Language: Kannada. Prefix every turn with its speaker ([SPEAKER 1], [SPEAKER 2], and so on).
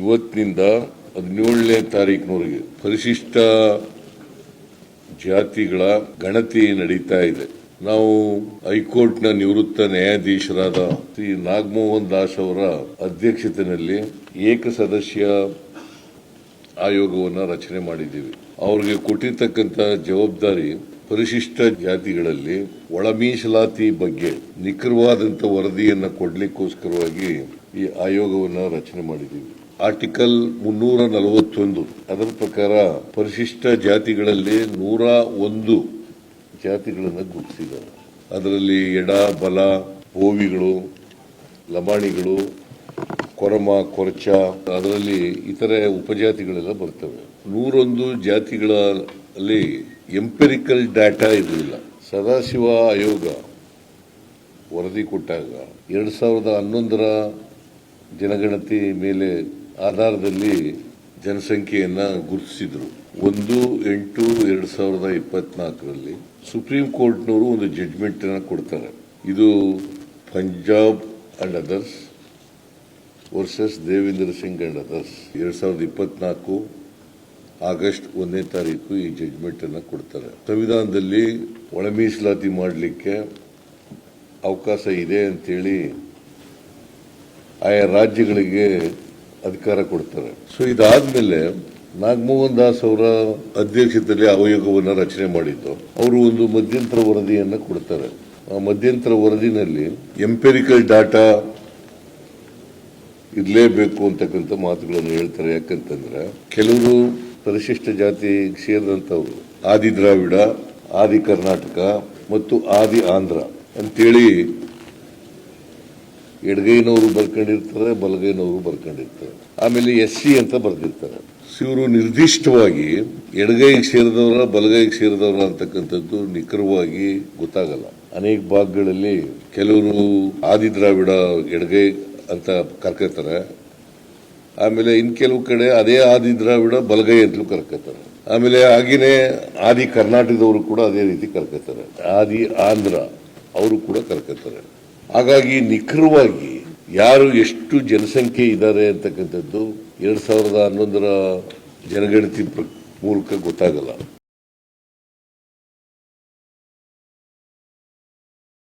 [SPEAKER 1] ಇವತ್ತಿನಿಂದ ಹದಿನೇಳನೇ ತಾರೀಕಿನವರೆಗೆ ಪರಿಶಿಷ್ಟ ಜಾತಿಗಳ ಗಣತಿ ನಡೀತಾ ಇದೆ. ನಾವು ಹೈಕೋರ್ಟ್ನ ನಿವೃತ್ತ ನ್ಯಾಯಾಧೀಶರಾದ ಶ್ರೀ ನಾಗಮೋಹನ್ ದಾಸ್ ಅವರ ಅಧ್ಯಕ್ಷತೆಯಲ್ಲಿ ಏಕಸದಸ್ಯ ಆಯೋಗವನ್ನು ರಚನೆ ಮಾಡಿದ್ದೀವಿ. ಅವರಿಗೆ ಕೊಟ್ಟಿರ್ತಕ್ಕಂಥ ಜವಾಬ್ದಾರಿ ಪರಿಶಿಷ್ಟ ಜಾತಿಗಳಲ್ಲಿ ಒಳ ಮೀಸಲಾತಿ ಬಗ್ಗೆ ನಿಖರವಾದಂಥ ವರದಿಯನ್ನು ಕೊಡಲಿಕ್ಕೋಸ್ಕರವಾಗಿ ಈ ಆಯೋಗವನ್ನು ರಚನೆ ಮಾಡಿದ್ದೀವಿ. ಆರ್ಟಿಕಲ್ ಮುನ್ನೂರ ನಲವತ್ತೊಂದು ಅದರ ಪ್ರಕಾರ ಪರಿಶಿಷ್ಟ ಜಾತಿಗಳಲ್ಲಿ ನೂರ ಒಂದು ಜಾತಿಗಳನ್ನು ಗುರುತಿಸಿದ್ದಾರೆ. ಅದರಲ್ಲಿ ಎಡ, ಬಲ ಓವಿಗಳು ಲಮಾಣಿಗಳು ಕೊರಮ, ಕೊರಚ, ಅದರಲ್ಲಿ ಇತರೆ ಉಪಜಾತಿಗಳೆಲ್ಲ ಬರ್ತವೆ. ನೂರೊಂದು ಜಾತಿಗಳಲ್ಲಿ ಎಂಪೆರಿಕಲ್ ಡಾಟಾ ಇರಲಿಲ್ಲ ಸದಾಶಿವ ಆಯೋಗ ವರದಿ ಕೊಟ್ಟಾಗ ಎರಡು ಸಾವಿರದ ಹನ್ನೊಂದರ ಜನಗಣತಿ ಮೇಲೆ ಆಧಾರದಲ್ಲಿ ಜನಸಂಖ್ಯೆಯನ್ನ ಗುರುತಿಸಿದ್ರು. ಒಂದು, ಎಂಟು, ಎರಡ್ ಸಾವಿರದ ಇಪ್ಪತ್ನಾಲ್ಕರಲ್ಲಿ ಸುಪ್ರೀಂ ಕೋರ್ಟ್ನವರು ಒಂದು ಜಡ್ಜ್ಮೆಂಟ್ ಅನ್ನ ಕೊಡ್ತಾರೆ. ಇದು Punjab and others versus Devendra Singh and others ಎರಡ್ ಸಾವಿರದ ಇಪ್ಪತ್ನಾಲ್ಕು ಆಗಸ್ಟ್ ಒಂದನೇ ತಾರೀಕು ಈ ಜಡ್ಜ್ಮೆಂಟ್ ಅನ್ನ ಕೊಡ್ತಾರೆ. ಸಂವಿಧಾನದಲ್ಲಿ ಒಳ ಮೀಸಲಾತಿ ಮಾಡಲಿಕ್ಕೆ ಅವಕಾಶ ಇದೆ ಅಂತೇಳಿ ಆಯಾ ರಾಜ್ಯಗಳಿಗೆ ಅಧಿಕಾರ ಕೊಡ್ತಾರೆ. ಸೊ ಇದಾದ್ಮೇಲೆ ನಾಗಮೋಹನ್ ದಾಸ್ ಅವರ ಅಧ್ಯಕ್ಷತೆಯಲ್ಲಿ ಆಯೋಗವನ್ನು ರಚನೆ ಮಾಡಿದ್ದು. ಅವರು ಒಂದು ಮಧ್ಯಂತರ ವರದಿಯನ್ನು ಕೊಡ್ತಾರೆ. ಆ ಮಧ್ಯಂತರ ವರದಿನಲ್ಲಿ ಎಂಪೆರಿಕಲ್ ಡಾಟಾ ಇರಲೇಬೇಕು ಅಂತಕ್ಕಂಥ ಮಾತುಗಳನ್ನು ಹೇಳ್ತಾರೆ. ಯಾಕಂತಂದ್ರೆ ಕೆಲವರು ಪರಿಶಿಷ್ಟ ಜಾತಿ ಸೇರಿದಂಥವ್ರು ಆದಿ ದ್ರಾವಿಡ ಆದಿ ಕರ್ನಾಟಕ ಮತ್ತು ಆದಿ ಆಂಧ್ರ ಅಂತೇಳಿ ಎಡಗೈನವರು ಬರ್ಕೊಂಡಿರ್ತಾರೆ, ಬಲಗೈನವರು ಬರ್ಕೊಂಡಿರ್ತಾರೆ. ಆಮೇಲೆ ಎಸ್ ಸಿ ಅಂತ ಬರ್ದಿರ್ತಾರೆ. ಇವರು ನಿರ್ದಿಷ್ಟವಾಗಿ ಎಡಗೈಗೆ ಸೇರಿದವರ ಬಲಗೈಗೆ ಸೇರಿದವರ ಅಂತಕ್ಕಂಥದ್ದು ನಿಖರವಾಗಿ ಗೊತ್ತಾಗಲ್ಲ. ಅನೇಕ ಭಾಗಗಳಲ್ಲಿ ಕೆಲವರು ಆದಿ ದ್ರಾವಿಡ ಎಡಗೈ ಅಂತ ಕರ್ಕೋತಾರೆ. ಆಮೇಲೆ ಇನ್ ಕೆಲವು ಕಡೆ ಅದೇ ಆದಿ ದ್ರಾವಿಡ ಬಲಗೈ ಅಂತಲೂ ಕರ್ಕೋತಾರೆ. ಆಮೇಲೆ ಆಗಿನೇ ಆದಿ ಕರ್ನಾಟಕದವರು ಕೂಡ ಅದೇ ರೀತಿ ಕರ್ಕೋತಾರೆ. ಆದಿ ಆಂಧ್ರ ಅವರು ಕೂಡ ಕರ್ಕೊತಾರೆ. ಹಾಗಾಗಿ ನಿಖರವಾಗಿ ಯಾರು ಎಷ್ಟು ಜನಸಂಖ್ಯೆ ಇದ್ದಾರೆ ಅಂತಕ್ಕಂಥದ್ದು ಎರಡು ಸಾವಿರದ ಹನ್ನೊಂದರ ಜನಗಣತಿ ಮೂಲಕ ಗೊತ್ತಾಗಲ್ಲ.